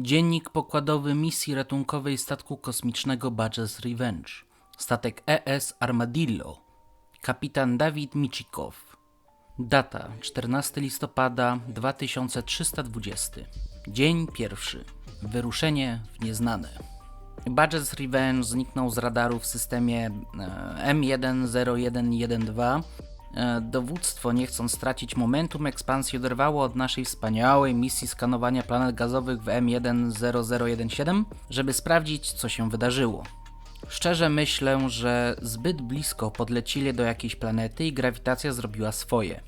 Dziennik pokładowy misji ratunkowej statku kosmicznego Badger's Revenge. Statek ES Armadillo. Kapitan Dawid Michikow. Data 14 listopada 2320. Dzień pierwszy. Wyruszenie w nieznane. Badger's Revenge zniknął z radaru w systemie e, M10112. E, Dowództwo, nie chcąc stracić momentum ekspansji, oderwało od naszej wspaniałej misji skanowania planet gazowych w M10017, żeby sprawdzić, co się wydarzyło. Szczerze myślę, że zbyt blisko podlecili do jakiejś planety i grawitacja zrobiła swoje.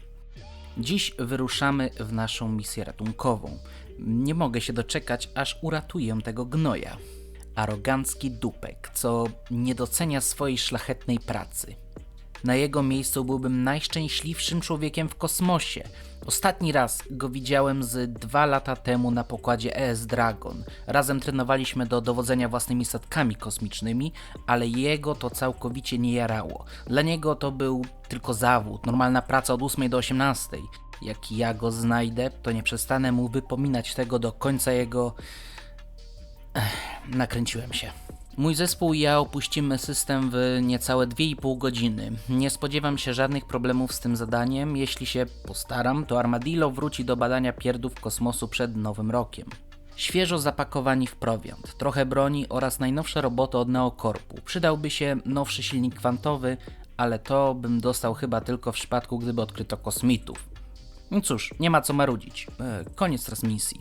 Dziś wyruszamy w naszą misję ratunkową. Nie mogę się doczekać, aż uratuję tego gnoja. Arogancki dupek, co nie docenia swojej szlachetnej pracy. Na jego miejscu byłbym najszczęśliwszym człowiekiem w kosmosie. Ostatni raz go widziałem z dwa lata temu na pokładzie ES Dragon. Razem trenowaliśmy do dowodzenia własnymi statkami kosmicznymi, ale jego to całkowicie nie jarało. Dla niego to był tylko zawód, normalna praca od 8 do 18. Jak ja go znajdę, to nie przestanę mu wypominać tego do końca jego Nakręciłem się. Mój zespół i ja opuścimy system w niecałe 2,5 godziny. Nie spodziewam się żadnych problemów z tym zadaniem. Jeśli się postaram, to Armadillo wróci do badania pierdów kosmosu przed nowym rokiem. Świeżo zapakowani w prowiant, trochę broni oraz najnowsze roboty od Neokorpu. Przydałby się nowszy silnik kwantowy, ale to bym dostał chyba tylko w przypadku, gdyby odkryto kosmitów. No cóż, nie ma co marudzić. E, koniec transmisji.